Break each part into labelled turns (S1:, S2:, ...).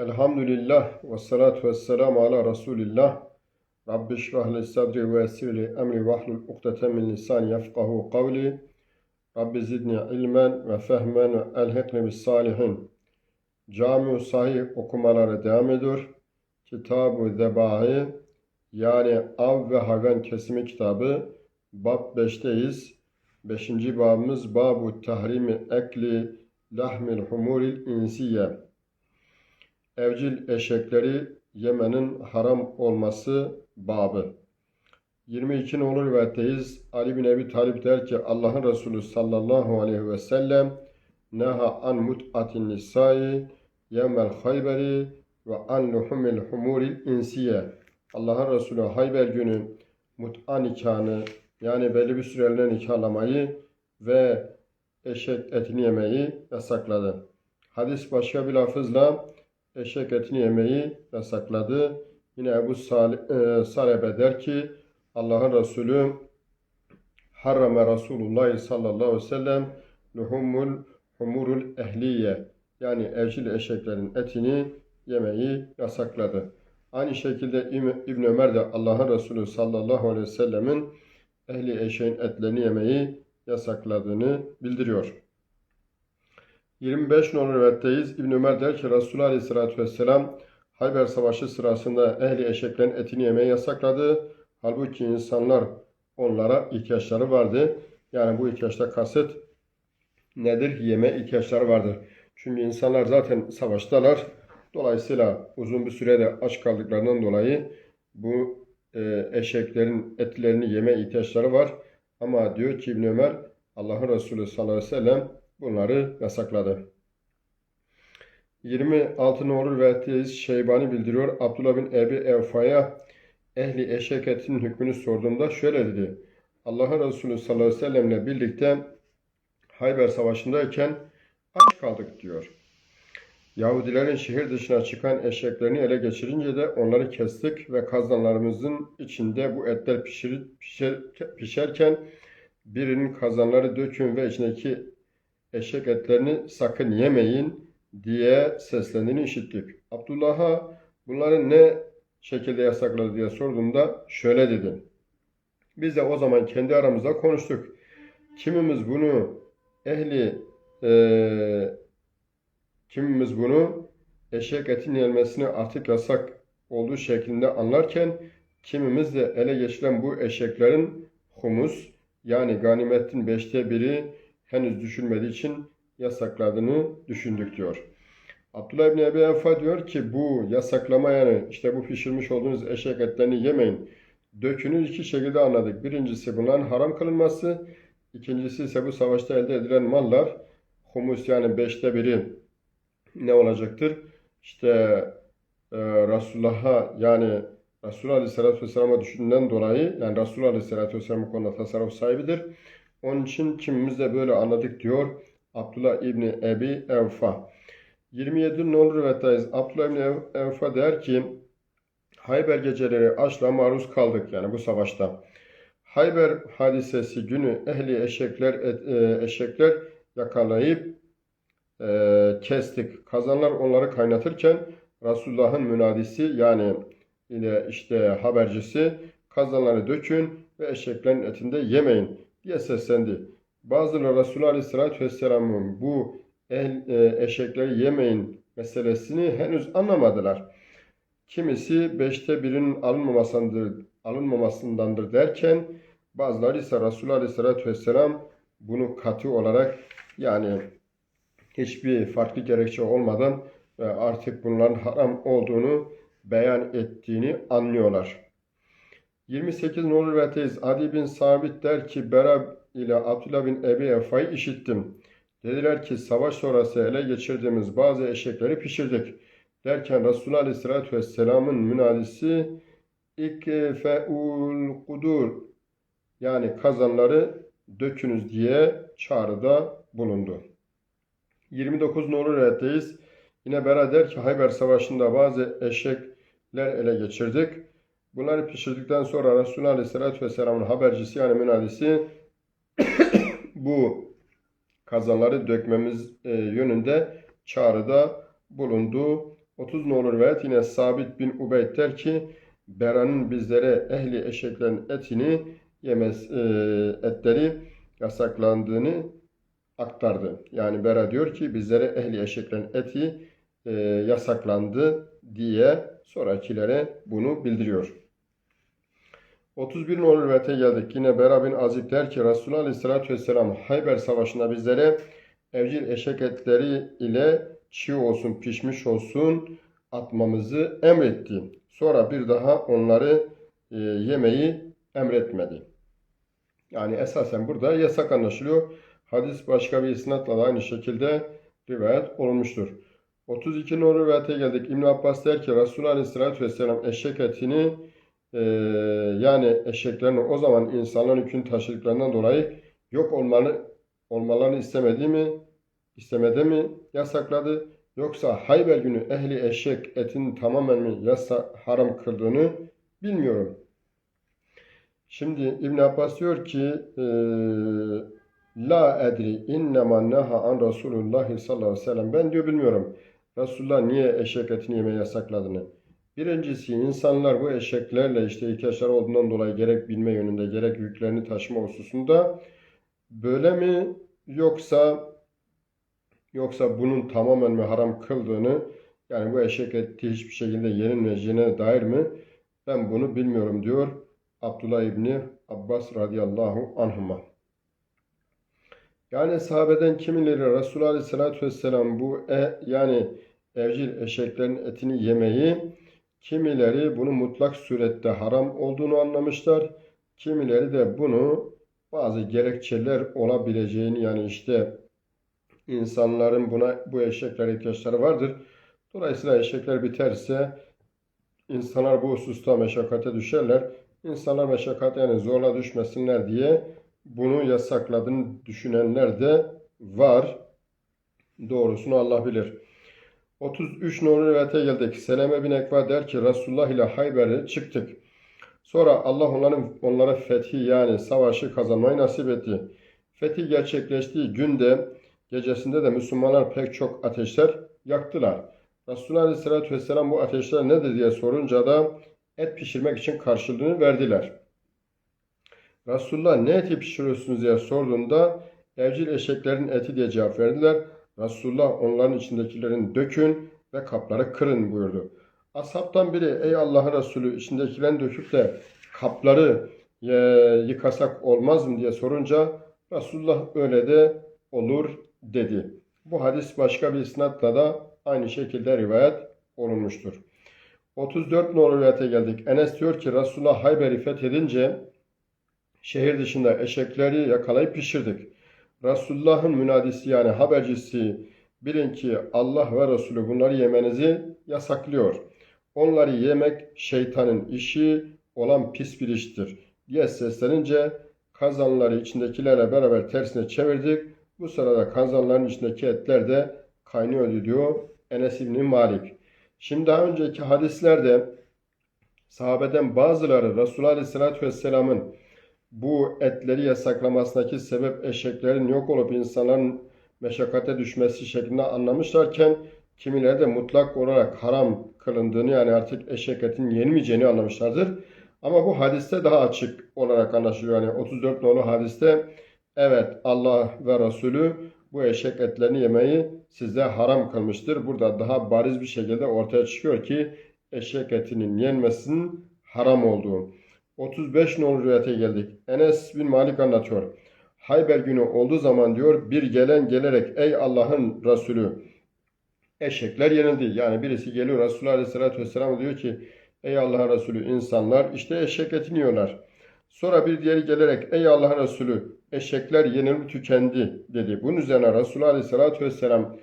S1: Elhamdülillah ve salatu ve selamu ala Resulillah. Rabbi şrah li sadri ve yessir li emri ve ahlul ukdeten min lisani yefkahu kavli. Rabbi zidni ilmen ve fehmen ve elhekni bis salihin. Cami-u Sahih okumaları devam ediyor. Kitab-ı Zebahi yani av ve hayvan kesimi kitabı bab 5'teyiz. 5. babımız Babu Tahrimi Ekli Lahmil Humuril İnsiye Evcil eşekleri yemenin haram olması babı. 22 nolu rivayetteyiz. Ali bin Ebi Talip der ki Allah'ın Resulü sallallahu aleyhi ve sellem neha an mut'atin nisai yevmel hayberi ve an luhumil humuril insiye. Allah'ın Resulü Hayber günü mut'a nikahını yani belli bir süreliğine nikahlamayı ve eşek etini yemeyi yasakladı. Hadis başka bir lafızla eşek etini yemeyi yasakladı. Yine Ebu Sal e, der ki Allah'ın Resulü harrame Resulullah sallallahu aleyhi ve sellem luhumul humurul ehliye yani evcil eşeklerin etini yemeyi yasakladı. Aynı şekilde İbn Ömer de Allah'ın Resulü sallallahu aleyhi ve sellemin ehli eşeğin etlerini yemeyi yasakladığını bildiriyor. 25 numaralı rivayetteyiz. İbn Ömer der ki Resulullah Aleyhisselatü Vesselam Hayber Savaşı sırasında ehli eşeklerin etini yemeyi yasakladı. Halbuki insanlar onlara ihtiyaçları vardı. Yani bu ihtiyaçta kasıt nedir? Yeme ihtiyaçları vardır. Çünkü insanlar zaten savaştalar. Dolayısıyla uzun bir sürede aç kaldıklarından dolayı bu e, eşeklerin etlerini yeme ihtiyaçları var. Ama diyor ki İbn Ömer Allah'ın Resulü sallallahu aleyhi ve sellem bunları yasakladı. 26 numaralı rivayetteyiz. Şeybani bildiriyor. Abdullah bin Ebi Evfa'ya ehli eşek etinin hükmünü sorduğumda şöyle dedi. Allah'ın Resulü sallallahu aleyhi ve sellemle birlikte Hayber Savaşı'ndayken aç kaldık diyor. Yahudilerin şehir dışına çıkan eşeklerini ele geçirince de onları kestik ve kazanlarımızın içinde bu etler pişir, pişer, pişerken birinin kazanları dökün ve içindeki eşek etlerini sakın yemeyin diye seslendiğini işittik. Abdullah'a bunları ne şekilde yasakladı diye sorduğumda şöyle dedi. Biz de o zaman kendi aramızda konuştuk. Kimimiz bunu ehli e, kimimiz bunu eşek etin yenmesini artık yasak olduğu şeklinde anlarken kimimiz de ele geçiren bu eşeklerin humus yani ganimetin beşte biri henüz düşülmediği için yasakladığını düşündük diyor. Abdullah İbni Ebi Evfa diyor ki bu yasaklama yani işte bu pişirmiş olduğunuz eşek etlerini yemeyin. Dökünü iki şekilde anladık. Birincisi bunların haram kılınması. İkincisi ise bu savaşta elde edilen mallar humus yani beşte biri ne olacaktır? İşte e, Resulullah'a yani Resulullah Aleyhisselatü Vesselam'a düşündüğünden dolayı yani Resulullah Aleyhisselatü Vesselam bu konuda tasarruf sahibidir. Onun için kimimiz de böyle anladık diyor Abdullah İbni Ebi Evfa. 27 nolu rivayettayız. Abdullah İbni Evfa der ki Hayber geceleri açla maruz kaldık yani bu savaşta. Hayber hadisesi günü ehli eşekler e, eşekler yakalayıp e, kestik. Kazanlar onları kaynatırken Resulullah'ın münadisi yani yine işte habercisi kazanları dökün ve eşeklerin etinde yemeyin diye seslendi. Bazıları Resulullah Aleyhisselatü Vesselam'ın bu el, e, eşekleri yemeyin meselesini henüz anlamadılar. Kimisi beşte birinin alınmamasındandır, alınmamasındandır derken bazıları ise Resulullah Aleyhisselatü Vesselam bunu katı olarak yani hiçbir farklı gerekçe olmadan artık bunların haram olduğunu beyan ettiğini anlıyorlar. 28 nolu rivayeteyiz. Adi bin Sabit der ki Bera ile Abdullah bin Ebi Efa'yı işittim. Dediler ki savaş sonrası ele geçirdiğimiz bazı eşekleri pişirdik. Derken Resulullah Aleyhisselatü Vesselam'ın münadisi İkfe'ul kudur yani kazanları dökünüz diye çağrıda bulundu. 29 nolu rivayetteyiz. Yine Bera der ki Hayber Savaşı'nda bazı eşekler ele geçirdik. Bunları pişirdikten sonra Resulullah Aleyhisselatü Vesselam'ın habercisi yani münadisi bu kazanları dökmemiz e, yönünde çağrıda bulundu. 30 nolu rivayet yine Sabit bin Ubeyd der ki Bera'nın bizlere ehli eşeklerin etini yemez e, etleri yasaklandığını aktardı. Yani Bera diyor ki bizlere ehli eşeklerin eti e, yasaklandı diye sonrakilere bunu bildiriyor. 31 nolu rivayete geldik. Yine Bera bin Azib der ki Resulullah Aleyhisselatü Vesselam Hayber Savaşı'nda bizlere evcil eşek etleri ile çiğ olsun pişmiş olsun atmamızı emretti. Sonra bir daha onları e, yemeyi emretmedi. Yani esasen burada yasak anlaşılıyor. Hadis başka bir isnatla da aynı şekilde rivayet olunmuştur. 32 numaralı rivayete geldik. İbn Abbas der ki Resulullah Aleyhisselatü Vesselam eşek etini e, yani eşeklerin o zaman insanların yükünü taşıdıklarından dolayı yok olmalı, olmalarını istemedi mi? istemedi mi yasakladı? Yoksa Hayber günü ehli eşek etinin tamamen mi yasa, haram kıldığını bilmiyorum. Şimdi İbn Abbas diyor ki e, La edri innema naha an Resulullah sallallahu aleyhi ve sellem. Ben diyor bilmiyorum. Resulullah niye eşek etini yemeyi yasakladığını. Birincisi insanlar bu eşeklerle işte ihtiyaçları olduğundan dolayı gerek bilme yönünde gerek yüklerini taşıma hususunda böyle mi yoksa yoksa bunun tamamen mi haram kıldığını yani bu eşek eti hiçbir şekilde yenilmeyeceğine dair mi ben bunu bilmiyorum diyor Abdullah İbni Abbas radıyallahu anhuma. Yani sahabeden kimileri Resulullah Aleyhisselatü Vesselam bu e, yani evcil eşeklerin etini yemeyi kimileri bunu mutlak surette haram olduğunu anlamışlar. Kimileri de bunu bazı gerekçeler olabileceğini yani işte insanların buna bu eşeklere ihtiyaçları vardır. Dolayısıyla eşekler biterse insanlar bu hususta meşakkate düşerler. İnsanlar meşakkate yani zorla düşmesinler diye bunu yasakladığını düşünenler de var. Doğrusunu Allah bilir. 33 numaralı rivayete geldik. Seleme bin Ekva der ki Resulullah ile Hayber'e çıktık. Sonra Allah onların onlara fethi yani savaşı kazanmayı nasip etti. Fethi gerçekleştiği günde gecesinde de Müslümanlar pek çok ateşler yaktılar. Resulullah Aleyhisselatü Vesselam bu ateşler nedir diye sorunca da et pişirmek için karşılığını verdiler. Resulullah ne eti pişiriyorsunuz diye sorduğunda evcil eşeklerin eti diye cevap verdiler. Resulullah onların içindekilerin dökün ve kapları kırın buyurdu. Ashabtan biri ey Allah'ın Resulü içindekilerini döküp de kapları e, yıkasak olmaz mı diye sorunca Resulullah öyle de olur dedi. Bu hadis başka bir isnatla da aynı şekilde rivayet olunmuştur. 34 numaralı rivayete geldik. Enes diyor ki Resulullah Hayber'i fethedince şehir dışında eşekleri yakalayıp pişirdik. Resulullah'ın münadisi yani habercisi bilin ki Allah ve Resulü bunları yemenizi yasaklıyor. Onları yemek şeytanın işi olan pis bir iştir diye seslenince kazanları içindekilerle beraber tersine çevirdik. Bu sırada kazanların içindeki etler de kaynıyordu diyor Enes İbni Malik. Şimdi daha önceki hadislerde sahabeden bazıları Resulullah Aleyhisselatü Vesselam'ın bu etleri yasaklamasındaki sebep eşeklerin yok olup insanların meşakkate düşmesi şeklinde anlamışlarken kimileri de mutlak olarak haram kılındığını yani artık eşek etinin yenmeyeceğini anlamışlardır. Ama bu hadiste daha açık olarak anlaşılıyor. Yani 34 nolu hadiste evet Allah ve Resulü bu eşek etlerini yemeyi size haram kılmıştır. Burada daha bariz bir şekilde ortaya çıkıyor ki eşek etinin yenmesinin haram olduğu. 35 nolu rivayete geldik. Enes bin Malik anlatıyor. Hayber günü olduğu zaman diyor bir gelen gelerek ey Allah'ın Resulü eşekler yenildi. Yani birisi geliyor Resulullah Aleyhisselatü Vesselam diyor ki ey Allah'ın Resulü insanlar işte eşek etini yiyorlar. Sonra bir diğeri gelerek ey Allah'ın Resulü eşekler yenildi tükendi dedi. Bunun üzerine Resulullah Aleyhisselatü Vesselam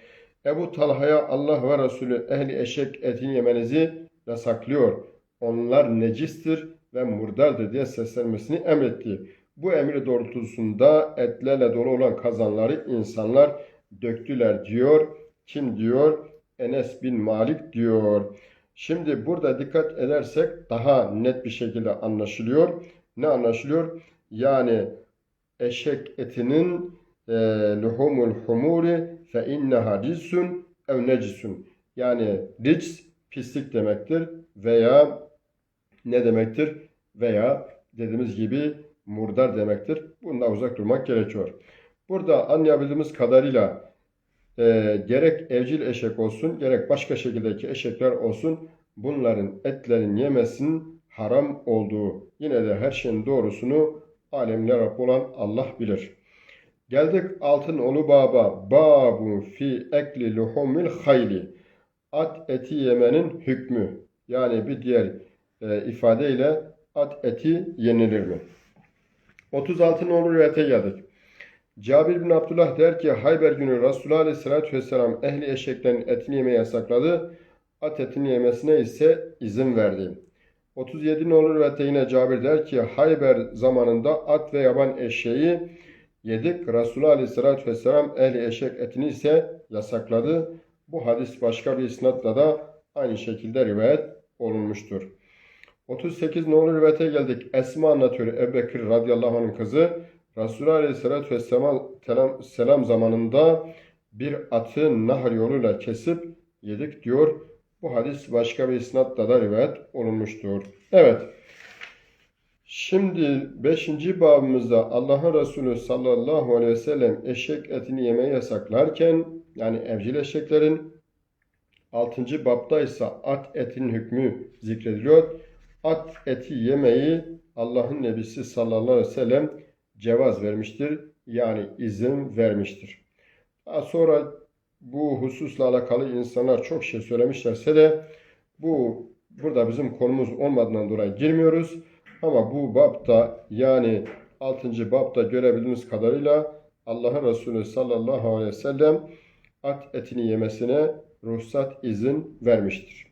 S1: Ebu Talha'ya Allah ve Resulü ehli eşek etini yemenizi yasaklıyor. Onlar necistir ve murdardır diye seslenmesini emretti. Bu emri doğrultusunda etlerle dolu olan kazanları insanlar döktüler diyor. Kim diyor? Enes bin Malik diyor. Şimdi burada dikkat edersek daha net bir şekilde anlaşılıyor. Ne anlaşılıyor? Yani eşek etinin e, luhumul humuri fe inneha rizsun ev necisun. Yani rics pislik demektir veya ne demektir? Veya dediğimiz gibi murdar demektir. Bundan uzak durmak gerekiyor. Burada anlayabildiğimiz kadarıyla e, gerek evcil eşek olsun gerek başka şekildeki eşekler olsun bunların etlerin yemesinin haram olduğu yine de her şeyin doğrusunu alemler Rabbi olan Allah bilir. Geldik altın olu baba. Babu fi ekli luhumil hayli. At eti yemenin hükmü. Yani bir diğer e, ifadeyle at eti yenilir mi? 36 nolu rivayete geldik. Cabir bin Abdullah der ki Hayber günü Resulullah Aleyhisselatü Vesselam ehli eşeklerin etini yemeyi yasakladı. At etini yemesine ise izin verdi. 37 nolu rivayette yine Cabir der ki Hayber zamanında at ve yaban eşeği yedik. Resulullah Aleyhisselatü Vesselam ehli eşek etini ise yasakladı. Bu hadis başka bir isnatla da aynı şekilde rivayet olunmuştur. 38 nolu rivayete geldik. Esma anlatıyor Ebu Bekir radıyallahu anh'ın kızı. Resulullah aleyhissalatü vesselam selam, zamanında bir atı nahr yoluyla kesip yedik diyor. Bu hadis başka bir isnatla da rivayet olunmuştur. Evet. Şimdi 5. babımızda Allah'ın Resulü sallallahu aleyhi ve sellem eşek etini yemeyi yasaklarken yani evcil eşeklerin 6. babda ise at etinin hükmü zikrediliyor. At eti yemeyi Allah'ın Nebisi sallallahu aleyhi ve sellem cevaz vermiştir. Yani izin vermiştir. Daha sonra bu hususla alakalı insanlar çok şey söylemişlerse de bu burada bizim konumuz olmadığından dolayı girmiyoruz. Ama bu babda yani 6. babda görebildiğimiz kadarıyla Allah'ın Resulü sallallahu aleyhi ve sellem at etini yemesine ruhsat izin vermiştir.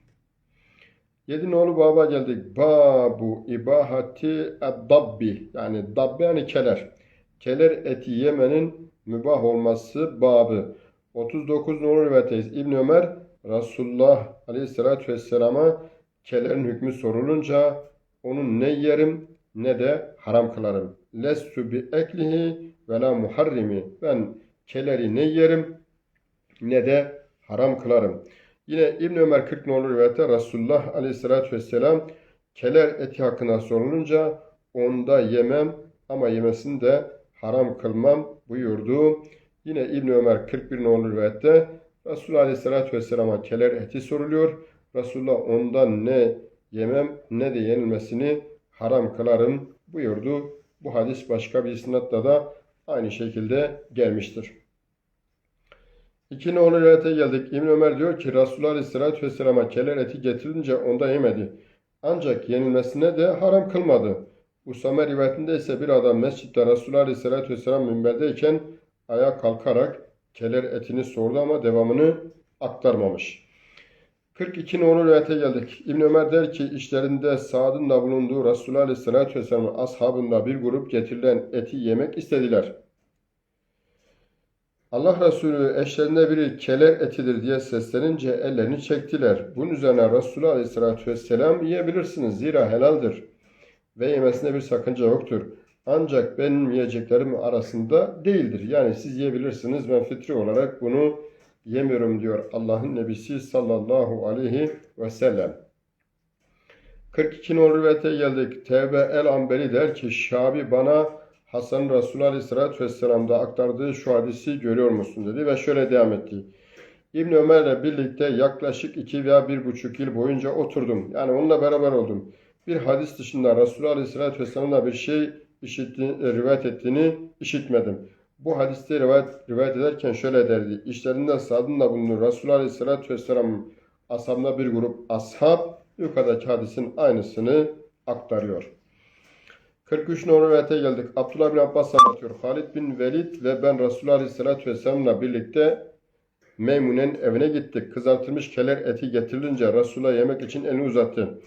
S1: Yedi nolu baba geldik. Babu ibahati dabbi yani dabbi yani keler. Keler eti yemenin mübah olması babı. 39 nolu rivayetteyiz. İbn Ömer Resulullah Aleyhisselatü Vesselam'a kelerin hükmü sorulunca onun ne yerim ne de haram kılarım. Lestu bi eklihi ve la muharrimi. Ben keleri ne yerim ne de haram kılarım. Yine İbn Ömer 40 nolu rivayette Resulullah Aleyhisselatü Vesselam keler eti hakkında sorulunca onda yemem ama yemesini de haram kılmam buyurdu. Yine İbn Ömer 41 nolu rivayette Resulullah Aleyhisselatü Vesselam'a keler eti soruluyor. Resulullah ondan ne yemem ne de yenilmesini haram kılarım buyurdu. Bu hadis başka bir isnatla da aynı şekilde gelmiştir. İki nolu rivayete geldik. İbn Ömer diyor ki Resulullah Aleyhisselatü Vesselam'a keler eti getirince onda yemedi. Ancak yenilmesine de haram kılmadı. Usame rivayetinde ise bir adam mescitte Resulullah Aleyhisselatü Vesselam minberdeyken ayağa kalkarak keler etini sordu ama devamını aktarmamış. 42 nolu rivayete geldik. İbn Ömer der ki işlerinde Sa'd'ın da bulunduğu Resulullah Aleyhisselatü Vesselam'ın ashabında bir grup getirilen eti yemek istediler. Allah Resulü eşlerinde biri keler etidir diye seslenince ellerini çektiler. Bunun üzerine Resulullah Aleyhisselatü Vesselam yiyebilirsiniz zira helaldir ve yemesine bir sakınca yoktur. Ancak benim yiyeceklerim arasında değildir. Yani siz yiyebilirsiniz ben fitri olarak bunu yemiyorum diyor Allah'ın Nebisi sallallahu aleyhi ve sellem. 42 nolu rivayete geldik. Tevbe el Ambeli der ki Şabi bana Hasan Resulullah Aleyhisselatü Vesselam'da aktardığı şu hadisi görüyor musun dedi ve şöyle devam etti. İbn Ömer'le birlikte yaklaşık iki veya bir buçuk yıl boyunca oturdum. Yani onunla beraber oldum. Bir hadis dışında Resulullah Aleyhisselatü Vesselam'da bir şey işitti, rivayet ettiğini işitmedim. Bu hadiste rivayet, rivayet ederken şöyle derdi. İşlerinden sadında bulunur. Resulullah Aleyhisselatü Vesselam ashabında bir grup ashab yukarıdaki hadisin aynısını aktarıyor. 43 numaralı rivayete geldik. Abdullah bin Abbas anlatıyor. Halid bin Velid ve ben Resulullah Aleyhisselatü Vesselam'la birlikte Meymune'nin evine gittik. Kızartılmış keler eti getirilince Resulullah yemek için elini uzattı.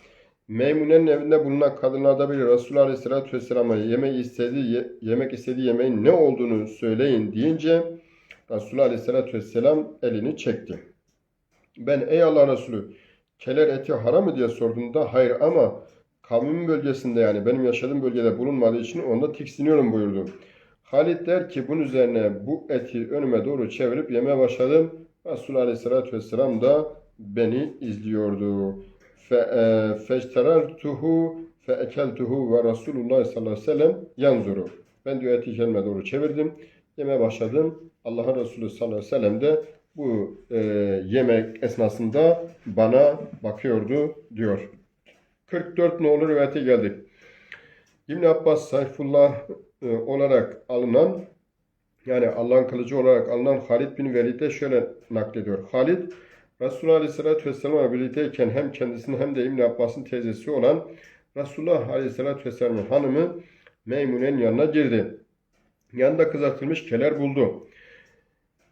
S1: Meymune'nin evinde bulunan kadınlarda biri Resulullah Aleyhisselatü Vesselam'a yemek istediği, ye, yemek istediği yemeğin ne olduğunu söyleyin deyince Resulullah Aleyhisselatü Vesselam elini çekti. Ben ey Allah Resulü keler eti haram mı diye sorduğumda hayır ama kavmimin bölgesinde yani benim yaşadığım bölgede bulunmadığı için onda tiksiniyorum buyurdu. Halid der ki bunun üzerine bu eti önüme doğru çevirip yemeye başladım. Resulullah Aleyhisselatü Vesselam da beni izliyordu. Fe, e, feşterartuhu fe ekeltuhu ve Resulullah sallallahu aleyhi ve sellem yanzuru. Ben diyor eti kelime doğru çevirdim. Yemeye başladım. Allah'ın Resulü sallallahu aleyhi ve sellem de bu e, yemek esnasında bana bakıyordu diyor. 44 ne olur rivayete geldik. İbn Abbas Sayfullah e, olarak alınan yani Allah'ın kılıcı olarak alınan Halid bin Velid'e şöyle naklediyor. Halid Resulullah Aleyhisselatü Vesselam'la birlikteyken hem kendisinin hem de İbn Abbas'ın teyzesi olan Resulullah Aleyhisselatü Vesselam'ın hanımı Meymune'nin yanına girdi. Yanında kızartılmış keler buldu.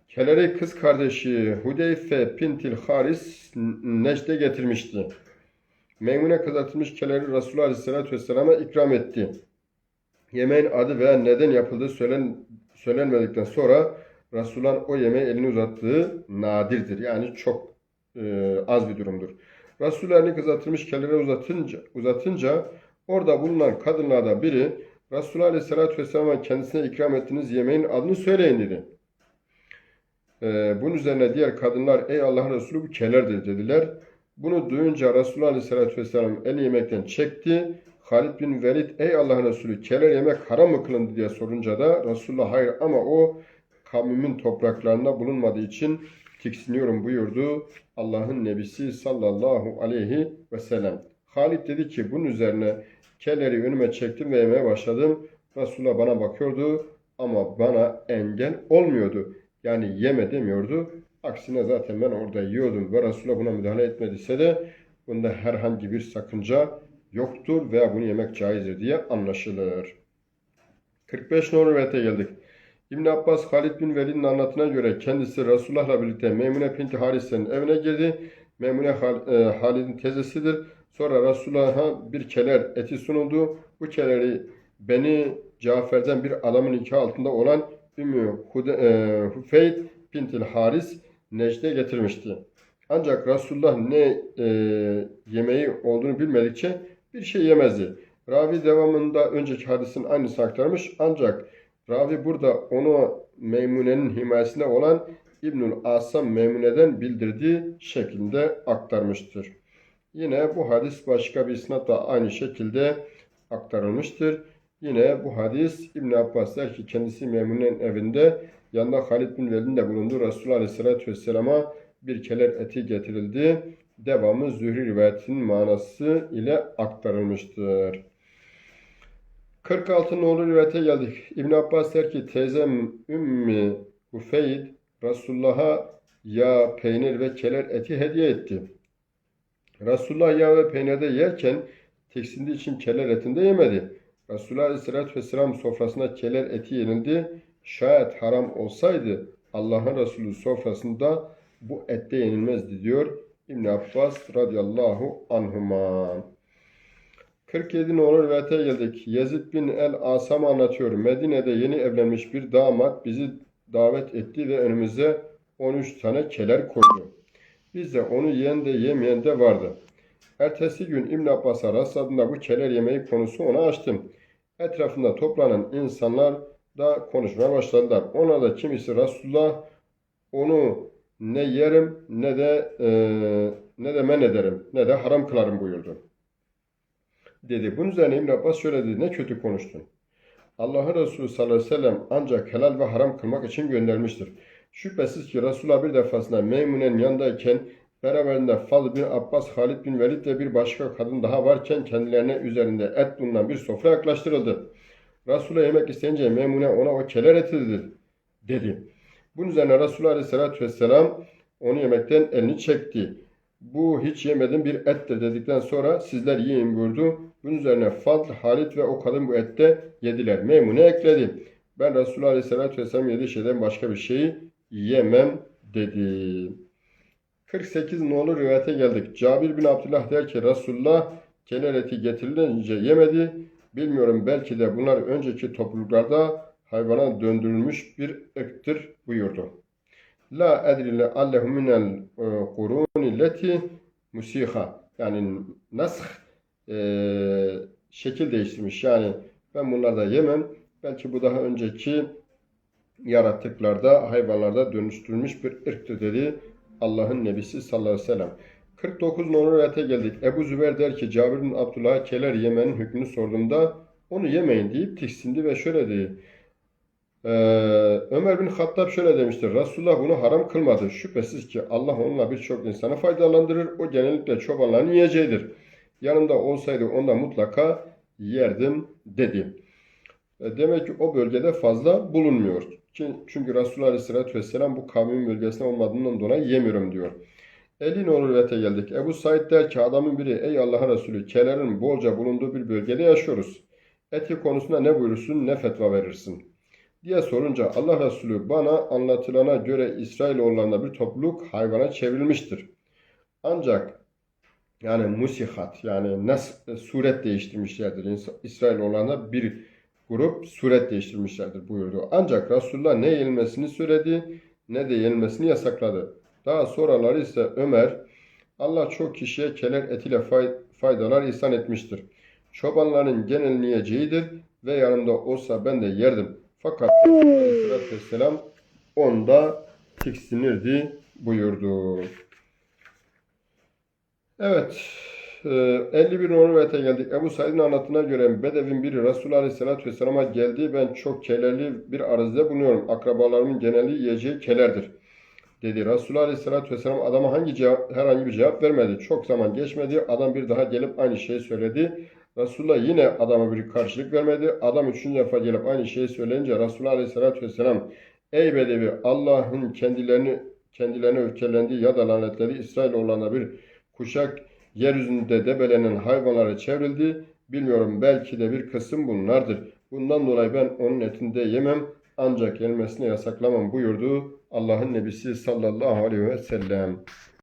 S1: Keleri kız kardeşi Hudeyfe Pintil Haris Necde getirmişti. Meymune kızartılmış keleri Resulullah Aleyhisselatü Vesselam'a ikram etti. Yemeğin adı veya neden yapıldığı söylen, söylenmedikten sonra Resulullah'ın o yemeğe elini uzattığı nadirdir. Yani çok e, az bir durumdur. Resulullah elini kızartılmış kelere uzatınca, uzatınca orada bulunan kadınlardan biri Resulullah Aleyhisselatü Vesselam'a kendisine ikram ettiğiniz yemeğin adını söyleyin dedi. E, bunun üzerine diğer kadınlar ey Allah'ın Resulü bu kelerdir dediler. Bunu duyunca Resulullah Aleyhisselatü Vesselam el yemekten çekti. Halid bin Velid ey Allah'ın Resulü keler yemek haram mı kılındı diye sorunca da Resulullah hayır ama o kavmimin topraklarında bulunmadığı için tiksiniyorum buyurdu Allah'ın Nebisi sallallahu aleyhi ve sellem. Halid dedi ki bunun üzerine kelleri önüme çektim ve yemeye başladım. Resulullah bana bakıyordu ama bana engel olmuyordu. Yani yeme demiyordu. Aksine zaten ben orada yiyordum ve Resulullah buna müdahale etmediyse de bunda herhangi bir sakınca yoktur veya bunu yemek caizdir diye anlaşılır. 45 numaralı rivayete geldik. İbn Abbas Halid bin Velid'in anlatına göre kendisi Resulullah'la birlikte Memune binti Harise'nin evine girdi. Memune e, Halid'in teyzesidir. Sonra Resulullah'a bir keler eti sunuldu. Bu keleri Beni Cafer'den bir adamın nikah altında olan Ümmü e, Hufeyd bintil Haris Necde getirmişti. Ancak Resulullah ne e, yemeği olduğunu bilmedikçe bir şey yemezdi. Ravi devamında önceki hadisin aynısını aktarmış ancak Ravi burada onu Meymune'nin himayesinde olan İbnül Asam Meymune'den bildirdiği şeklinde aktarmıştır. Yine bu hadis başka bir isnatla aynı şekilde aktarılmıştır. Yine bu hadis İbn Abbas der ki kendisi Meymune'nin evinde yanında Halid bin Velid'in de bulunduğu Resulullah Aleyhisselatü Vesselam'a bir keler eti getirildi. Devamı Zühri rivayetinin manası ile aktarılmıştır. 46 nolu rivayete geldik. İbn Abbas der ki teyzem Ümmi Hufeyd Resulullah'a yağ, peynir ve keler eti hediye etti. Resulullah yağ ve peynirde yerken tiksindiği için keler etinde yemedi. Resulullah Aleyhisselatü Vesselam sofrasında keler eti yenildi. Şayet haram olsaydı Allah'ın Resulü sofrasında bu ette yenilmezdi diyor İbn Abbas radıyallahu anhuma. 47 nolu rivayete geldik. Yezid bin el Asam anlatıyor. Medine'de yeni evlenmiş bir damat bizi davet etti ve önümüze 13 tane keler koydu. Biz de onu yiyen de yemeyen de vardı. Ertesi gün İbn Abbas'a rastladığımda bu keler yemeği konusu ona açtım. Etrafında toplanan insanlar da konuşmaya başladılar. Ona da kimisi Resulullah onu ne yerim ne de e, ne de men ederim ne de haram kılarım buyurdu. Dedi. Bunun üzerine İbn Abbas şöyle dedi. Ne kötü konuştun. Allah'ın Resulü sallallahu aleyhi ve sellem ancak helal ve haram kılmak için göndermiştir. Şüphesiz ki Resulullah bir defasında Meymune'nin yanındayken beraberinde Fadl bin Abbas, Halid bin Velid ve bir başka kadın daha varken kendilerine üzerinde et bulunan bir sofra yaklaştırıldı. Resulullah yemek isteyince Meymune ona o keler eti dedi. Bunun üzerine Resulullah aleyhissalatü vesselam onu yemekten elini çekti. Bu hiç yemediğim bir ettir dedikten sonra sizler yiyin buyurdu. Bunun üzerine Fadl, Halid ve o kadın bu ette yediler. Meymune ekledi. Ben Resulullah Aleyhisselatü Vesselam yediği şeyden başka bir şeyi yemem dedi. 48 nolu rivayete geldik. Cabir bin Abdullah der ki Resulullah kenar eti getirilince yemedi. Bilmiyorum belki de bunlar önceki topluluklarda hayvana döndürülmüş bir ırktır buyurdu. La edri le allahu minel kuruni leti musiha yani nash e, şekil değiştirmiş. Yani ben bunlarda yemem. Belki bu daha önceki yaratıklarda, hayvanlarda dönüştürülmüş bir ırktır dedi Allah'ın Nebisi sallallahu aleyhi ve sellem. 49 numaralı rivayete geldik. Ebu Zübeyir der ki Cabir bin Abdullah'a keler yemenin hükmünü sorduğumda onu yemeyin deyip tiksindi ve şöyle dedi. Ee, Ömer bin Hattab şöyle demiştir. Resulullah bunu haram kılmadı. Şüphesiz ki Allah onunla birçok insanı faydalandırır. O genellikle çobanların yiyeceğidir. Yanımda olsaydı onda mutlaka yerdim dedi. E, Demek ki o bölgede fazla bulunmuyor. Çünkü Resulullah Aleyhisselatü Vesselam bu kavmin bölgesinde olmadığından dolayı yemiyorum diyor. 50 nolu rivayete geldik. Ebu Said der ki adamın biri ey Allah'ın Resulü kelerin bolca bulunduğu bir bölgede yaşıyoruz. Eti konusunda ne buyurursun ne fetva verirsin? diye sorunca Allah Resulü bana anlatılana göre İsrailoğullarında bir topluluk hayvana çevrilmiştir. Ancak yani musihat yani nas suret değiştirmişlerdir. İns- İsrailoğullarında bir grup suret değiştirmişlerdir buyurdu. Ancak Resulullah ne yenilmesini söyledi ne de yenilmesini yasakladı. Daha sonraları ise Ömer Allah çok kişiye keler etiyle fay- faydalar ihsan etmiştir. Çobanların genelini yiyeceğidir ve yanımda olsa ben de yerdim. Fakat Aleyhisselatü Vesselam onda tiksinirdi buyurdu. Evet. e, 51 numaralı rivayete geldik. Ebu Said'in anlatına göre Bedevin biri Resulullah Aleyhisselatü Vesselam'a geldi. Ben çok kelerli bir arazide bulunuyorum. Akrabalarımın geneli yiyeceği kelerdir. Dedi. Resulullah Aleyhisselatü Vesselam adama hangi cevap, herhangi bir cevap vermedi. Çok zaman geçmedi. Adam bir daha gelip aynı şeyi söyledi. Resulullah yine adama bir karşılık vermedi. Adam üçüncü defa gelip aynı şeyi söyleyince Resulullah Aleyhisselatü Vesselam Ey Bedevi Allah'ın kendilerini kendilerine öfkelendiği ya da lanetlediği İsrailoğullarına bir kuşak yeryüzünde debelenen hayvanlara çevrildi. Bilmiyorum belki de bir kısım bunlardır. Bundan dolayı ben onun etinde yemem ancak yenmesini yasaklamam buyurdu Allah'ın Nebisi sallallahu aleyhi ve sellem.